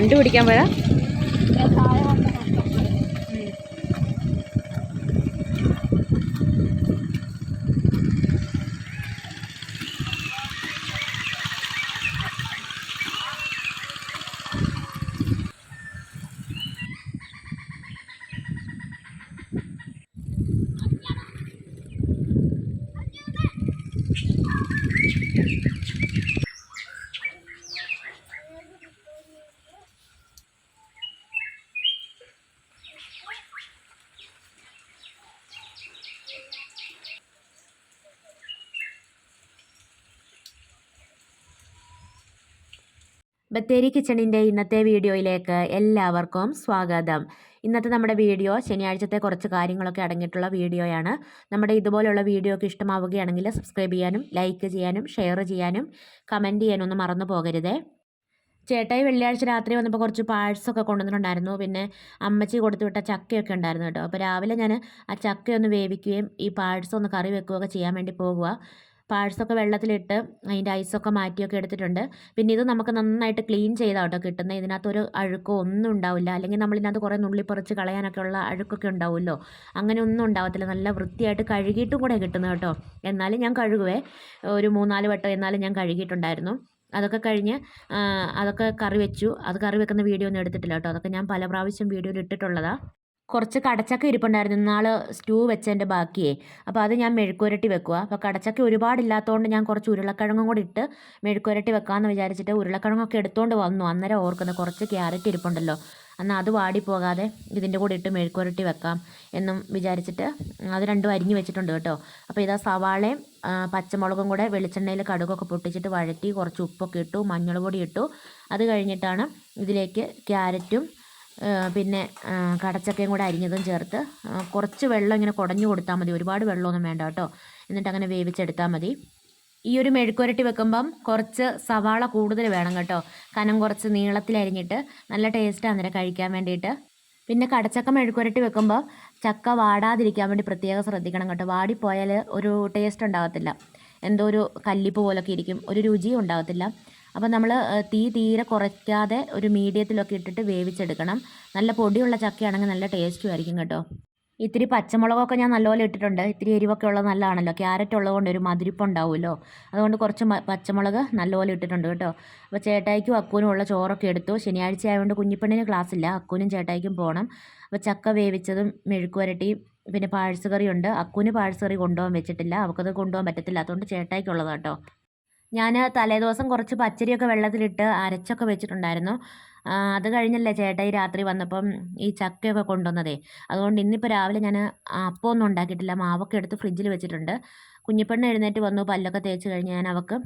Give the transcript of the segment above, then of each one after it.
ഞണ്ട് പിടിക്കാൻ ബത്തേരി കിച്ചണിന്റെ ഇന്നത്തെ വീഡിയോയിലേക്ക് എല്ലാവർക്കും സ്വാഗതം. ഇന്നത്തെ നമ്മുടെ വീഡിയോ ശനിയാഴ്ചത്തെ കുറച്ച് കാര്യങ്ങളൊക്കെ അടങ്ങിയിട്ടുള്ള വീഡിയോയാണ്. നമ്മുടെ ഇതുപോലുള്ള വീഡിയോയ്ക്ക് ഇഷ്ടമാവുകയാണെങ്കിൽ സബ്സ്ക്രൈബ് ചെയ്യാനും ലൈക്ക് ചെയ്യാനും ഷെയർ ചെയ്യാനും കമന്റ് ചെയ്യാനും ഒന്നും മറന്നു പോകരുതേ. ചേട്ടായി വെള്ളിയാഴ്ച രാത്രി വന്നപ്പോൾ കുറച്ച് പാഴ്സൊക്കെ കൊണ്ടുവന്നിട്ടുണ്ടായിരുന്നു. പിന്നെ അമ്മച്ചി കൊടുത്തുവിട്ട ചക്കയൊക്കെ ഉണ്ടായിരുന്നു കേട്ടോ. അപ്പോൾ രാവിലെ ഞാൻ ആ ചക്കയൊന്ന് വേവിക്കുകയും ഈ പാഴ്സ് ഒന്ന് കറി വെക്കുകയൊക്കെ ചെയ്യാൻ വേണ്ടി പോകുക പാഴ്സൊക്കെ വെള്ളത്തിലിട്ട് അതിന്റെ ഐസൊക്കെ മാറ്റിയൊക്കെ എടുത്തിട്ടുണ്ട്. പിന്നെ ഇത് നമുക്ക് നന്നായിട്ട് ക്ലീൻ ചെയ്താൽ കേട്ടോ കിട്ടുന്നത് ഇതിനകത്തൊരു അഴുക്കോ ഒന്നും ഉണ്ടാവില്ല. അല്ലെങ്കിൽ നമ്മളിതിനകത്ത് കുറേ നുള്ളിപ്പറിച്ച് കളയാനൊക്കെ ഉള്ള അഴുക്കൊക്കെ ഉണ്ടാവുമല്ലോ. അങ്ങനെ ഒന്നും ഉണ്ടാവത്തില്ല. നല്ല വൃത്തിയായിട്ട് കഴുകിയിട്ടും കൂടെ കിട്ടുന്നത് കേട്ടോ. എന്നാലും ഞാൻ കഴുകുവേ. ഒരു മൂന്നാൽ വട്ടം എന്നാലും ഞാൻ കഴുകിയിട്ടുണ്ടായിരുന്നു. അതൊക്കെ കഴിഞ്ഞ് അതൊക്കെ കറി വെച്ചു. അത് കറി വെക്കുന്ന വീഡിയോ ഒന്നും എടുത്തിട്ടില്ല കേട്ടോ. അതൊക്കെ ഞാൻ പല പ്രാവശ്യം വീഡിയോയിൽ ഇട്ടിട്ടുള്ളതാണ് കുറച്ച് കടച്ചക്ക ഇരിപ്പുണ്ടായിരുന്നു. ഇന്നാൾ സ്റ്റൂ വെച്ചതിന്റെ ബാക്കിയേ. അപ്പോൾ അത് ഞാൻ മെഴുക്കുരട്ടി വെക്കുക അപ്പോൾ കടച്ചക്ക ഒരുപാടില്ലാത്തതുകൊണ്ട് ഞാൻ കുറച്ച് ഉരുളക്കിഴങ്ങും കൂടി ഇട്ട് മെഴുക്കുരട്ടി വെക്കാമെന്ന് വിചാരിച്ചിട്ട് ഉരുളക്കിഴങ്ങൊക്കെ എടുത്തുകൊണ്ട് വന്നു. അന്നേരം ഓർക്കുന്നത് കുറച്ച് ക്യാരറ്റ് ഇരിപ്പുണ്ടല്ലോ. എന്നാൽ അത് വാടിപ്പോകാതെ ഇതിന്റെ കൂടെ ഇട്ട് മെഴുക്കുരട്ടി വെക്കാം എന്നും വിചാരിച്ചിട്ട് അത് രണ്ടും അരിഞ്ഞ് വെച്ചിട്ടുണ്ട് കേട്ടോ. അപ്പോൾ ഇതാ സവാളയും പച്ചമുളകും കൂടെ വെളിച്ചെണ്ണയിൽ കടുകൊക്കെ പൊട്ടിച്ചിട്ട് വഴറ്റി കുറച്ച് ഉപ്പൊക്കെ ഇട്ടു മഞ്ഞൾ പൊടി ഇട്ടു. അത് കഴിഞ്ഞിട്ടാണ് ഇതിലേക്ക് ക്യാരറ്റും പിന്നെ കടച്ചക്കയും കൂടെ അരിഞ്ഞതും ചേർത്ത് കുറച്ച് വെള്ളം ഇങ്ങനെ കുടഞ്ഞു കൊടുത്താൽ മതി. ഒരുപാട് വെള്ളമൊന്നും വേണ്ട കേട്ടോ. എന്നിട്ട് അങ്ങനെ വേവിച്ചെടുത്താൽ മതി. ഈ ഒരു മെഴുക്കുരട്ടി വെക്കുമ്പം കുറച്ച് സവാള കൂടുതൽ വേണം കേട്ടോ. കനം കുറച്ച് നീളത്തിൽ അരിഞ്ഞിട്ട് നല്ല ടേസ്റ്റാണ് അന്നേരം കഴിക്കാൻ വേണ്ടിയിട്ട്. പിന്നെ കടച്ചക്ക മെഴുക്കുരട്ടി വെക്കുമ്പോൾ ചക്ക വാടാതിരിക്കാൻ വേണ്ടി പ്രത്യേകം ശ്രദ്ധിക്കണം കേട്ടോ. വാടിപ്പോയാൽ ഒരു ടേസ്റ്റ് ഉണ്ടാകത്തില്ല. എന്തോ ഒരു കല്ലിപ്പ് പോലൊക്കെ ഇരിക്കും. ഒരു രുചിയും ഉണ്ടാകത്തില്ല. അപ്പോൾ നമ്മൾ തീ തീരെ കുറയ്ക്കാതെ ഒരു മീഡിയത്തിലൊക്കെ ഇട്ടിട്ട് വേവിച്ചെടുക്കണം. നല്ല പൊടിയുള്ള ചക്കയാണെങ്കിൽ നല്ല ടേസ്റ്റും ആയിരിക്കും കേട്ടോ. ഇത്തിരി പച്ചമുളകൊക്കെ ഞാൻ നല്ലപോലെ ഇട്ടിട്ടുണ്ട്. ഇത്തിരി എരിവൊക്കെ ഉള്ളത് നല്ലതാണല്ലോ. ക്യാരറ്റ് ഉള്ളതുകൊണ്ട് ഒരു മധുരിപ്പ് ഉണ്ടാവുമല്ലോ. അതുകൊണ്ട് കുറച്ച് പച്ചമുളക് നല്ലപോലെ ഇട്ടിട്ടുണ്ട് കേട്ടോ. അപ്പോൾ ചേട്ടായിക്കും അക്കൂനും ഉള്ള ചോറൊക്കെ എടുത്തു. ശനിയാഴ്ച ആയതുകൊണ്ട് കുഞ്ഞിപ്പെണ്ണിന് ക്ലാസ് ഇല്ല. അക്കൂനും ചേട്ടായിക്കും പോകണം അപ്പോൾ ചക്ക വേവിച്ചതും മെഴുക്കുവരട്ടിയും പിന്നെ പാഴ്സ് കറിയുണ്ട്. അക്കൂന് പാഴ്സ് കറി കൊണ്ടുപോകാൻ വെച്ചിട്ടില്ല. അവൾക്കത് കൊണ്ടുപോകാൻ പറ്റത്തില്ല. അതുകൊണ്ട് ചേട്ടായിക്കുള്ളതാണ് കേട്ടോ. ഞാൻ തലേദിവസം കുറച്ച് പച്ചരിയൊക്കെ വെള്ളത്തിലിട്ട് അരച്ചൊക്കെ വെച്ചിട്ടുണ്ടായിരുന്നു. അത് കഴിഞ്ഞല്ലേ ചേട്ടായി രാത്രി വന്നപ്പം ഈ ചക്കയൊക്കെ കൊണ്ടുവന്നതേ. അതുകൊണ്ട് ഇന്നിപ്പോൾ രാവിലെ ഞാൻ അപ്പമൊന്നും ഉണ്ടാക്കിയിട്ടില്ല. മാവൊക്കെ എടുത്ത് ഫ്രിഡ്ജിൽ വെച്ചിട്ടുണ്ട്. കുഞ്ഞിപ്പെണ്ണ് എഴുന്നേറ്റ് വന്നു പല്ലൊക്കെ തേച്ച് കഴിഞ്ഞ് ഞാൻ അവൾക്ക്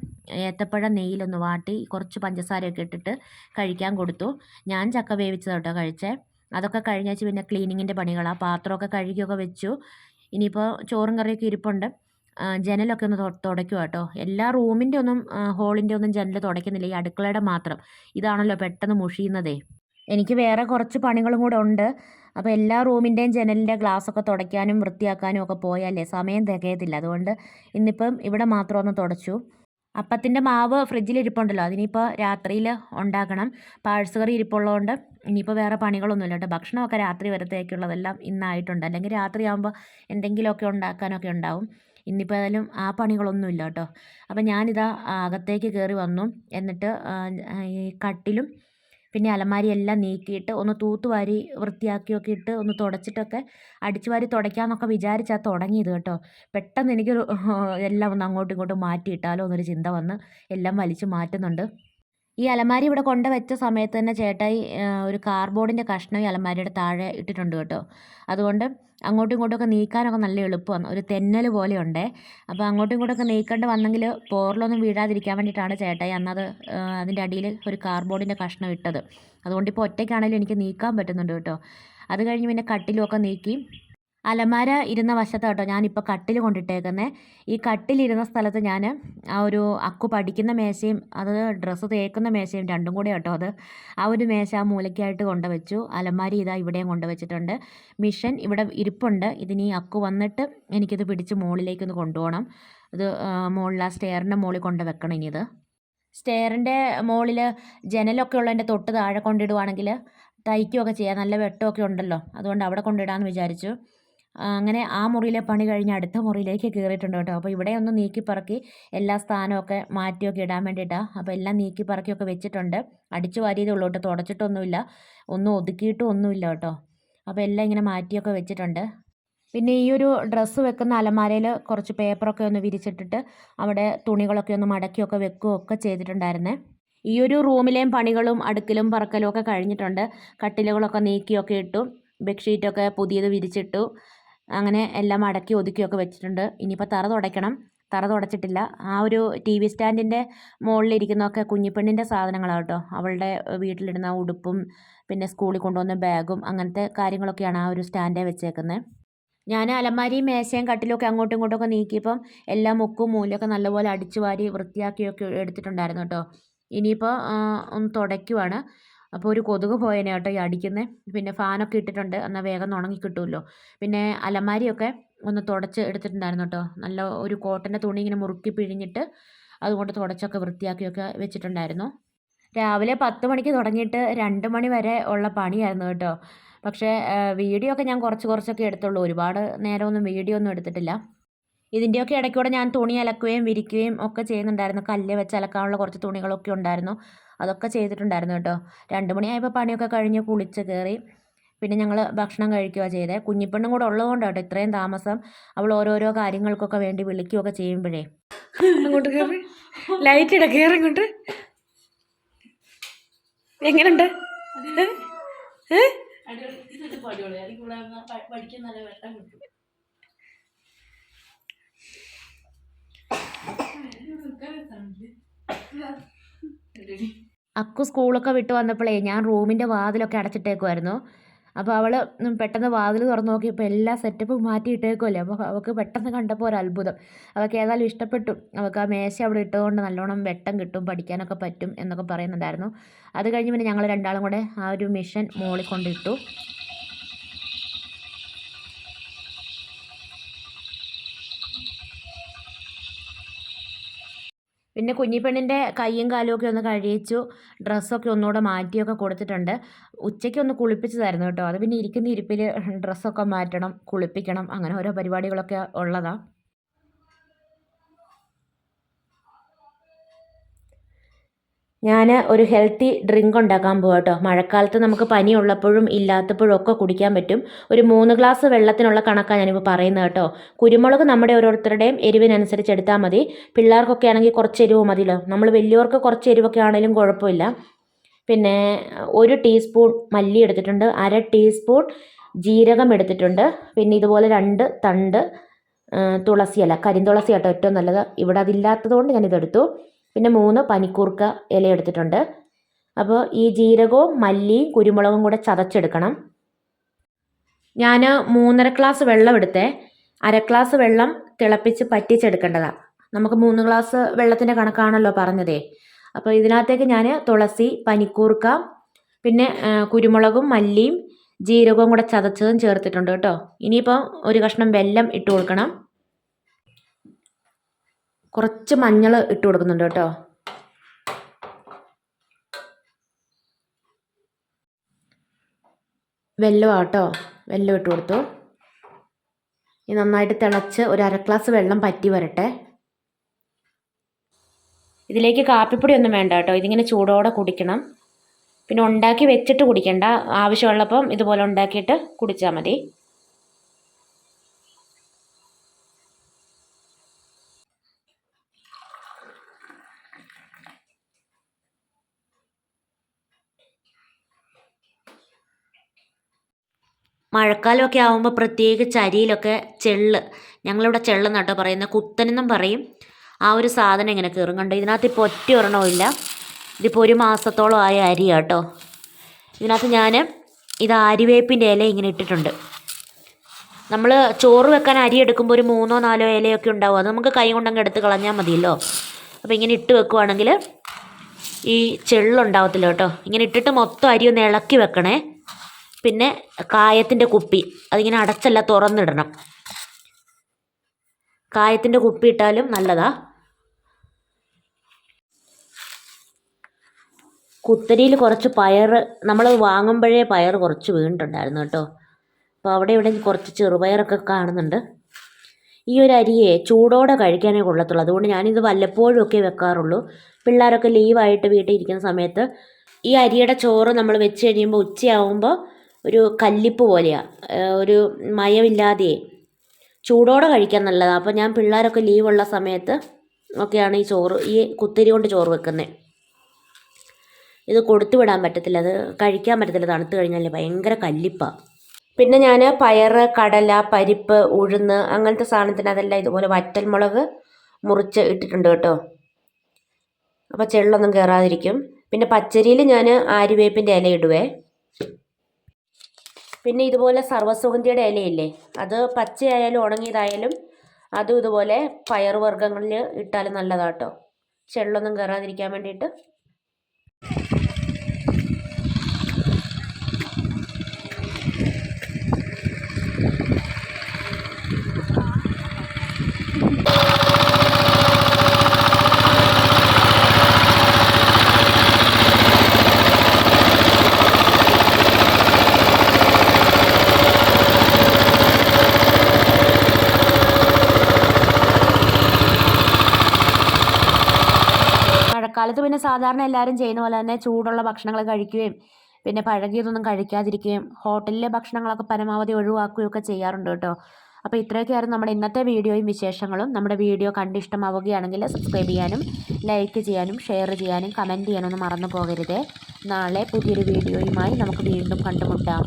ഏത്തപ്പഴം നെയ്യിലൊന്ന് വാട്ടി കുറച്ച് പഞ്ചസാരയൊക്കെ ഇട്ടിട്ട് കഴിക്കാൻ കൊടുത്തു. ഞാൻ ചക്ക വേവിച്ചത് കേട്ടോ കഴിച്ചേ. അതൊക്കെ കഴിഞ്ഞാച്ച് പിന്നെ ക്ലീനിങ്ങിന്റെ പണികളാണ് പാത്രമൊക്കെ കഴുകിയൊക്കെ വെച്ചു. ഇനിയിപ്പോൾ ചോറും കറിയൊക്കെ ഇരിപ്പുണ്ട്. ജനലൊക്കെ ഒന്ന് തുടയ്ക്കുക കേട്ടോ എല്ലാ റൂമിന്റെ ഒന്നും ഹോളിന്റെ ഒന്നും ജനൽ തുടയ്ക്കുന്നില്ല. ഈ അടുക്കളയുടെ മാത്രം. ഇതാണല്ലോ പെട്ടെന്ന് മുഷിയുന്നതേ. എനിക്ക് വേറെ കുറച്ച് പണികളും കൂടെ ഉണ്ട്. അപ്പോൾ എല്ലാ റൂമിന്റെയും ജനലിന്റെ ഗ്ലാസ്സൊക്കെ തുടയ്ക്കാനും വൃത്തിയാക്കാനും ഒക്കെ പോയാലേ സമയം തികയത്തില്ല. അതുകൊണ്ട് ഇന്നിപ്പം ഇവിടെ മാത്രം ഒന്ന് തുടച്ചു. അപ്പത്തിന്റെ മാവ് ഫ്രിഡ്ജിൽ ഇരിപ്പുണ്ടല്ലോ. അതിനിപ്പോൾ രാത്രിയിൽ ഉണ്ടാക്കണം. പാഴ്സ് കറി ഇരിപ്പുള്ളതുകൊണ്ട് ഇനിയിപ്പോൾ വേറെ പണികളൊന്നുമില്ല കേട്ടോ ഭക്ഷണമൊക്കെ രാത്രി വരത്തേക്കുള്ളതെല്ലാം ഇന്നായിട്ടുണ്ട്. അല്ലെങ്കിൽ രാത്രിയാകുമ്പോൾ എന്തെങ്കിലുമൊക്കെ ഉണ്ടാക്കാനൊക്കെ ഉണ്ടാവും. ഇന്നിപ്പോൾ ഏതായാലും ആ പണികളൊന്നുമില്ല കേട്ടോ. അപ്പം ഞാനിതാ അകത്തേക്ക് കയറി വന്നു. എന്നിട്ട് ഈ കട്ടിലും പിന്നെ അലമാരി എല്ലാം നീക്കിയിട്ട് ഒന്ന് തൂത്തുവാരി വൃത്തിയാക്കിയൊക്കെ ഇട്ട് ഒന്ന് തുടച്ചിട്ടൊക്കെ അടിച്ചു വാരി തുടയ്ക്കാമെന്നൊക്കെ വിചാരിച്ചാൽ തുടങ്ങിയത് കേട്ടോ. പെട്ടെന്ന് എനിക്ക് എല്ലാം ഒന്ന് അങ്ങോട്ടും ഇങ്ങോട്ടും മാറ്റിയിട്ടാലോ എന്നൊരു ചിന്ത വന്ന് എല്ലാം വലിച്ചു മാറ്റുന്നുണ്ട്. ഈ അലമാരി ഇവിടെ കൊണ്ട് വെച്ച സമയത്ത് തന്നെ ചേട്ടായി ഒരു കാർബോർഡിന്റെ കഷ്ണം ഈ അലമാരിയുടെ താഴെ ഇട്ടിട്ടുണ്ട് കേട്ടോ. അതുകൊണ്ട് അങ്ങോട്ടും ഇങ്ങോട്ടുമൊക്കെ നീക്കാനൊക്കെ നല്ല എളുപ്പമാണ് ഒരു തെന്നൽ പോലെ ഉണ്ടേ അപ്പോൾ അങ്ങോട്ടും ഇങ്ങോട്ടൊക്കെ നീക്കേണ്ടി വന്നെങ്കിൽ പോറിലൊന്നും വീഴാതിരിക്കാൻ വേണ്ടിയിട്ടാണ് ചേട്ടായി അന്നത് അതിന്റെ അടിയിൽ ഒരു കാർബോർഡിന്റെ കഷ്ണം ഇട്ടത്. അതുകൊണ്ട് ഇപ്പോൾ ഒറ്റയ്ക്കാണെങ്കിലും എനിക്ക് നീക്കാൻ പറ്റുന്നുണ്ട് കേട്ടോ. അത് കഴിഞ്ഞ് പിന്നെ കട്ടിലുമൊക്കെ നീക്കി അലമാര ഇരുന്ന വശത്താണ് കേട്ടോ ഞാനിപ്പോൾ കട്ടിൽ കൊണ്ടിട്ടേക്കുന്നത് ഈ കട്ടിലിരുന്ന സ്ഥലത്ത് ഞാൻ ആ ഒരു അക്കു പഠിക്കുന്ന മേശയും അത് ഡ്രസ്സ് തേക്കുന്ന മേശയും രണ്ടും കൂടെ കേട്ടോ അത്. ആ ഒരു മേശ ആ മൂലയ്ക്കായിട്ട് കൊണ്ടുവച്ചു. അലമാരി ഇതാ ഇവിടെയും കൊണ്ടുവച്ചിട്ടുണ്ട്. മിഷൻ ഇവിടെ ഇരിപ്പുണ്ട്. ഇതിനി അക്കു വന്നിട്ട് എനിക്കിത് പിടിച്ച് മുകളിലേക്കൊന്ന് കൊണ്ടുപോകണം. ഇത് മുകളിൽ ആ സ്റ്റെയറിന്റെ മുകളിൽ കൊണ്ട് വെക്കണം ഇനി ഇത് സ്റ്റെയറിന്റെ മുകളിൽ ജനലൊക്കെ ഉള്ളതിന്റെ തൊട്ട് താഴെ കൊണ്ടിടുവാണെങ്കിൽ തയ്ക്കുകയൊക്കെ ചെയ്യാം. നല്ല വെട്ടമൊക്കെ ഉണ്ടല്ലോ. അതുകൊണ്ട് അവിടെ കൊണ്ടിടാമെന്ന് വിചാരിച്ചു. അങ്ങനെ ആ മുറിയിലെ പണി കഴിഞ്ഞ് അടുത്ത മുറിയിലേക്ക് കയറിയിട്ടുണ്ട് കേട്ടോ. അപ്പോൾ ഇവിടെ ഒന്ന് നീക്കി പറക്കി എല്ലാ സ്ഥാനമൊക്കെ മാറ്റിയൊക്കെ ഇടാൻ വേണ്ടിയിട്ടാണ് അപ്പോൾ എല്ലാം നീക്കി പറക്കിയൊക്കെ വെച്ചിട്ടുണ്ട്. അടിച്ചു വാരിയതേ ഉള്ളൂ കേട്ടോ. തുടച്ചിട്ടൊന്നുമില്ല. ഒന്നും ഒതുക്കിയിട്ടും ഒന്നുമില്ല കേട്ടോ. അപ്പോൾ എല്ലാം ഇങ്ങനെ മാറ്റിയൊക്കെ വെച്ചിട്ടുണ്ട്. പിന്നെ ഈ ഒരു ഡ്രസ്സ് വെക്കുന്ന അലമാരയിൽ കുറച്ച് പേപ്പറൊക്കെ ഒന്ന് വിരിച്ചിട്ടിട്ട് അവിടെ തുണികളൊക്കെ ഒന്ന് മടക്കിയൊക്കെ വെക്കുകയൊക്കെ ചെയ്തിട്ടുണ്ടായിരുന്നേ. ഈ ഒരു റൂമിലെയും പണികളും അടുക്കലും പറക്കലും ഒക്കെ കഴിഞ്ഞിട്ടുണ്ട്. കട്ടിലുകളൊക്കെ നീക്കിയൊക്കെ ഇട്ടു. ബെഡ്ഷീറ്റൊക്കെ പുതിയത് വിരിച്ചിട്ടു. അങ്ങനെ എല്ലാം അടക്കി ഒതുക്കിയൊക്കെ വെച്ചിട്ടുണ്ട്. ഇനിയിപ്പോൾ തറ തുടയ്ക്കണം. തറ തുടച്ചിട്ടില്ല. ആ ഒരു ടി വി സ്റ്റാൻഡിന്റെ മുകളിലിരിക്കുന്നതൊക്കെ കുഞ്ഞിപ്പെണ്ണിന്റെ സാധനങ്ങളാണ് കേട്ടോ. അവളുടെ വീട്ടിലിടുന്ന ഉടുപ്പും പിന്നെ സ്കൂളിൽ കൊണ്ടുവന്ന ബാഗും അങ്ങനത്തെ കാര്യങ്ങളൊക്കെയാണ് ആ ഒരു സ്റ്റാൻഡേ വെച്ചേക്കുന്നത് ഞാൻ അലമാരിയും മേശയും കട്ടിലൊക്കെ അങ്ങോട്ടും ഇങ്ങോട്ടും ഒക്കെ നീക്കിയപ്പം എല്ലാ മുക്കും മൂലൊക്കെ നല്ലപോലെ അടിച്ചു വാരി വൃത്തിയാക്കിയൊക്കെ എടുത്തിട്ടുണ്ടായിരുന്നു കേട്ടോ. ഇനിയിപ്പോൾ ഒന്ന് തുടയ്ക്കുവാണ്. അപ്പോൾ ഒരു കൊതുക് പോയേനെ കേട്ടോ ഈ അടിക്കുന്നത് പിന്നെ ഫാനൊക്കെ ഇട്ടിട്ടുണ്ട്. എന്നാൽ വേഗം ഉണങ്ങി കിട്ടുമല്ലോ. പിന്നെ അലമാരിയൊക്കെ ഒന്ന് തുടച്ച് എടുത്തിട്ടുണ്ടായിരുന്നു കേട്ടോ. നല്ല ഒരു കോട്ടന്റെ തുണി ഇങ്ങനെ മുറുക്കി പിഴിഞ്ഞിട്ട് അതുകൊണ്ട് തുടച്ചൊക്കെ വൃത്തിയാക്കിയൊക്കെ വെച്ചിട്ടുണ്ടായിരുന്നു. രാവിലെ പത്ത് മണിക്ക് തുടങ്ങിയിട്ട് രണ്ട് മണി വരെ ഉള്ള പണിയായിരുന്നു കേട്ടോ. പക്ഷേ വീഡിയോ ഒക്കെ ഞാൻ കുറച്ച് കുറച്ചൊക്കെ എടുത്തുള്ളൂ. ഒരുപാട് നേരമൊന്നും വീഡിയോ ഒന്നും എടുത്തിട്ടില്ല. ഇതിന്റെയൊക്കെ ഇടയ്ക്കൂടെ ഞാൻ തുണി അലക്കുകയും വിരിക്കുകയും ഒക്കെ ചെയ്യുന്നുണ്ടായിരുന്നു. കല്ല് വെച്ച് അലക്കാനുള്ള കുറച്ച് തുണികളൊക്കെ ഉണ്ടായിരുന്നു. അതൊക്കെ ചെയ്തിട്ടുണ്ടായിരുന്നു കേട്ടോ. രണ്ട് മണിയായപ്പോൾ പണിയൊക്കെ കഴിഞ്ഞ് കുളിച്ച് കയറി. പിന്നെ ഞങ്ങൾ ഭക്ഷണം കഴിക്കുക ചെയ്തേ. കുഞ്ഞിപ്പെണ്ണും കൂടെ ഉള്ളതുകൊണ്ട് കേട്ടോ ഇത്രയും താമസം. അവൾ ഓരോരോ കാര്യങ്ങൾക്കൊക്കെ വേണ്ടി വിളിക്കുകയൊക്കെ ചെയ്യുമ്പോഴേ. അങ്ങോട്ട് കയറി ലൈറ്റ് ഇട കയറി ഇങ്ങോട്ട്. എങ്ങനെയുണ്ട് ഏ? ഏ? അക്കു സ്കൂളൊക്കെ വിട്ട് വന്നപ്പോഴേ ഞാൻ റൂമിന്റെ വാതിലൊക്കെ അടച്ചിട്ടേക്കുമായിരുന്നു അപ്പോൾ അവൾ പെട്ടെന്ന് വാതിൽ തുറന്ന് നോക്കിയപ്പോൾ എല്ലാ സെറ്റപ്പും മാറ്റി ഇട്ടേക്കുമല്ലേ അപ്പോൾ അവൾക്ക് പെട്ടെന്ന് കണ്ടപ്പോൾ ഒരു അത്ഭുതം. അവൾക്ക് ഏതായാലും ഇഷ്ടപ്പെട്ടു. അവൾക്ക് ആ മേശ അവിടെ ഇട്ടുകൊണ്ട് നല്ലോണം വെട്ടം കിട്ടും പഠിക്കാനൊക്കെ പറ്റും എന്നൊക്കെ പറയുന്നുണ്ടായിരുന്നു. അത് കഴിഞ്ഞ് പിന്നെ ഞങ്ങൾ രണ്ടാളും കൂടെ ആ ഒരു മിഷൻ മോളിക്കൊണ്ടിട്ടു കൊണ്ടിട്ടു. പിന്നെ കുഞ്ഞിപ്പെണ്ണിന്റെ കൈയും കാലും ഒക്കെ ഒന്ന് കഴിയിച്ചു ഡ്രസ്സൊക്കെ ഒന്നുകൂടെ മാറ്റിയൊക്കെ കൊടുത്തിട്ടുണ്ട്. ഉച്ചയ്ക്ക് ഒന്ന് കുളിപ്പിച്ചതായിരുന്നു കേട്ടോ. അത് പിന്നെ ഇരിക്കുന്ന ഇരിപ്പിൽ ഡ്രസ്സൊക്കെ മാറ്റണം കുളിപ്പിക്കണം അങ്ങനെ ഓരോ പരിപാടികളൊക്കെ ഉള്ളതാണ് ഞാൻ ഒരു ഹെൽത്തി ഡ്രിങ്ക് ഉണ്ടാക്കാൻ പോകാം കേട്ടോ മഴക്കാലത്ത് നമുക്ക് പനി ഉള്ളപ്പോഴും ഇല്ലാത്തപ്പോഴും ഒക്കെ കുടിക്കാൻ പറ്റും. ഒരു മൂന്ന് ഗ്ലാസ് വെള്ളത്തിനുള്ള കണക്കാണ് ഞാനിപ്പോൾ പറയുന്നത് കേട്ടോ കുരുമുളക് നമ്മുടെ ഓരോരുത്തരുടെയും എരിവിനനുസരിച്ച് എടുത്താൽ മതി. പിള്ളേർക്കൊക്കെ ആണെങ്കിൽ കുറച്ച് എരിവ് മതിയല്ലോ. നമ്മൾ വലിയവർക്ക് കുറച്ച് എരിവൊക്കെ ആണെങ്കിലും കുഴപ്പമില്ല. പിന്നെ ഒരു ടീസ്പൂൺ മല്ലി എടുത്തിട്ടുണ്ട്. അര ടീസ്പൂൺ ജീരകം എടുത്തിട്ടുണ്ട്. പിന്നെ ഇതുപോലെ രണ്ട് തണ്ട് തുളസിയല്ല തുളസിയില. കരിന്തുളസി കേട്ടോ ഏറ്റവും നല്ലത്. ഇവിടെ അതില്ലാത്തത് കൊണ്ട് ഞാനിതെടുത്തു. പിന്നെ മൂന്ന് പനിക്കൂർക്ക ഇല എടുത്തിട്ടുണ്ട്. അപ്പോൾ ഈ ജീരകവും മല്ലിയും കുരുമുളകും കൂടെ ചതച്ചെടുക്കണം. ഞാൻ മൂന്നര ഗ്ലാസ് വെള്ളം എടുത്തേ. അര ഗ്ലാസ് വെള്ളം തിളപ്പിച്ച് പറ്റിച്ചെടുക്കേണ്ടതാണ് നമുക്ക് മൂന്ന് ഗ്ലാസ് വെള്ളത്തിന്റെ കണക്കാണല്ലോ പറഞ്ഞതേ. അപ്പോൾ ഇതിനകത്തേക്ക് ഞാൻ തുളസി പനിക്കൂർക്ക പിന്നെ കുരുമുളകും മല്ലിയും ജീരകവും കൂടെ ചതച്ചതും ചേർത്തിട്ടുണ്ട് കേട്ടോ. ഇനിയിപ്പോൾ ഒരു കഷ്ണം വെല്ലം ഇട്ട് കൊടുക്കണം. കുറച്ച് മഞ്ഞൾ ഇട്ട് കൊടുക്കുന്നുണ്ട് കേട്ടോ. വെല്ലം ആട്ടോ വെല്ലം ഇട്ട് കൊടുത്തു. ഈ നന്നായിട്ട് തിളച്ച് ഒരു അര ഗ്ലാസ് വെള്ളം പറ്റി വരട്ടെ. ഇതിലേക്ക് കാപ്പിപ്പൊടി ഒന്നും വേണ്ട കേട്ടോ. ഇതിങ്ങനെ ചൂടോടെ കുടിക്കണം. പിന്നെ ഉണ്ടാക്കി വെച്ചിട്ട് കുടിക്കണ്ട. ആവശ്യമുള്ളപ്പം ഇതുപോലെ ഉണ്ടാക്കിയിട്ട് കുടിച്ചാൽ മതി. മഴക്കാലമൊക്കെ ആകുമ്പോൾ പ്രത്യേകിച്ച് അരിയിലൊക്കെ ചെള്ള്. ഞങ്ങളിവിടെ ചെള്ള് നട്ടോ പറയുന്നത് കുത്തനെന്നും പറയും. ആ ഒരു സാധനം ഇങ്ങനെ കയറും. കണ്ടോ? ഇതിനകത്ത് ഇപ്പോൾ ഒറ്റ ഒരെണ്ണവും ഇല്ല. ഇതിപ്പോൾ ഒരു മാസത്തോളം ആയ അരി കേട്ടോ ഇതിനകത്ത് ഞാൻ ഇത് അരിവേപ്പിന്റെ ഇല ഇങ്ങനെ ഇട്ടിട്ടുണ്ട്. നമ്മൾ ചോറ് വെക്കാൻ അരി എടുക്കുമ്പോൾ ഒരു മൂന്നോ നാലോ ഇലയൊക്കെ ഉണ്ടാവും. അത് നമുക്ക് കൈ കൊണ്ടങ്ങ് എടുത്ത് കളഞ്ഞാൽ മതിയല്ലോ. അപ്പോൾ ഇങ്ങനെ ഇട്ട് വെക്കുവാണെങ്കിൽ ഈ ചെള്ളുണ്ടാവത്തില്ല കേട്ടോ. ഇങ്ങനെ ഇട്ടിട്ട് മൊത്തം അരി ഒന്ന് ഇളക്കി വെക്കണേ. പിന്നെ കായത്തിന്റെ കുപ്പി. അതിങ്ങനെ അടച്ചല്ല തുറന്നിടണം. കായത്തിന്റെ കുപ്പി ഇട്ടാലും നല്ലതാ. കുത്തരിയിൽ കുറച്ച് പയർ നമ്മൾ വാങ്ങുമ്പോഴേ പയർ കുറച്ച് വീണിട്ടുണ്ടായിരുന്നു കേട്ടോ. അപ്പോൾ അവിടെ ഇവിടെ കുറച്ച് ചെറുപയറൊക്കെ കാണുന്നുണ്ട്. ഈ ഒരു അരിയെ ചൂടോടെ കഴിക്കാനേ കൊള്ളത്തുള്ളൂ. അതുകൊണ്ട് ഞാനിത് വല്ലപ്പോഴും ഒക്കെ വെക്കാറുള്ളൂ. പിള്ളേരൊക്കെ ലീവായിട്ട് വീട്ടിൽ ഇരിക്കുന്ന സമയത്ത് ഈ അരിയുടെ ചോറ് നമ്മൾ വെച്ച് കഴിയുമ്പോൾ ഉച്ചയാവുമ്പോൾ ഒരു കല്ലിപ്പ് പോലെയാണ് ഒരു മയമില്ലാതെ ചൂടോടെ കഴിക്കാൻ നല്ലതാണ് അപ്പോൾ ഞാൻ പിള്ളേരൊക്കെ ലീവുള്ള സമയത്ത് ഒക്കെയാണ് ഈ ചോറ് ഈ കുത്തിരി കൊണ്ട് ചോറ് വെക്കുന്നത് ഇത് കൊടുത്തു വിടാൻ പറ്റത്തില്ല. അത് കഴിക്കാൻ പറ്റത്തില്ല. തണുത്ത് കഴിഞ്ഞാൽ ഭയങ്കര കല്ലിപ്പാണ് പിന്നെ ഞാൻ പയർ കടല പരിപ്പ് ഉഴുന്ന് അങ്ങനത്തെ സാധനത്തിന് അതെല്ലാം ഇതുപോലെ വറ്റൽമുളക് മുറിച്ച് ഇട്ടിട്ടുണ്ട് കേട്ടോ. അപ്പോൾ ചെള്ളൊന്നും കയറാതിരിക്കും പിന്നെ പച്ചരിയിൽ ഞാൻ ആര്യവേപ്പിന്റെ ഇല ഇടുവേ പിന്നെ ഇതുപോലെ സർവസുഗന്ധിയുടെ ഇലയില്ലേ? അത് പച്ചയായാലും ഉണങ്ങിയതായാലും അതും ഇതുപോലെ പയറുവർഗങ്ങളിൽ ഇട്ടാൽ നല്ലതാട്ടോ. ചെള്ളൊന്നും കയറാതിരിക്കാൻ വേണ്ടിയിട്ട്. മഴക്കാലത്ത് പിന്നെ സാധാരണ എല്ലാവരും ചെയ്യുന്ന പോലെ തന്നെ ചൂടുള്ള ഭക്ഷണങ്ങൾ കഴിക്കുകയും പിന്നെ പഴകിയതൊന്നും കഴിക്കാതിരിക്കുകയും ഹോട്ടലിലെ ഭക്ഷണങ്ങളൊക്കെ പരമാവധി ഒഴിവാക്കുകയും ഒക്കെ ചെയ്യാറുണ്ട് കേട്ടോ. അപ്പോൾ ഇത്രയൊക്കെയായിരുന്നു നമ്മുടെ ഇന്നത്തെ വീഡിയോയും വിശേഷങ്ങളും. നമ്മുടെ വീഡിയോ കണ്ട് ഇഷ്ടമാവുകയാണെങ്കിൽ സബ്സ്ക്രൈബ് ചെയ്യാനും ലൈക്ക് ചെയ്യാനും ഷെയർ ചെയ്യാനും കമന്റ് ചെയ്യാനൊന്നും മറന്നു പോകരുതേ. നാളെ പുതിയൊരു വീഡിയോയുമായി നമുക്ക് വീണ്ടും കണ്ടുമുട്ടാം.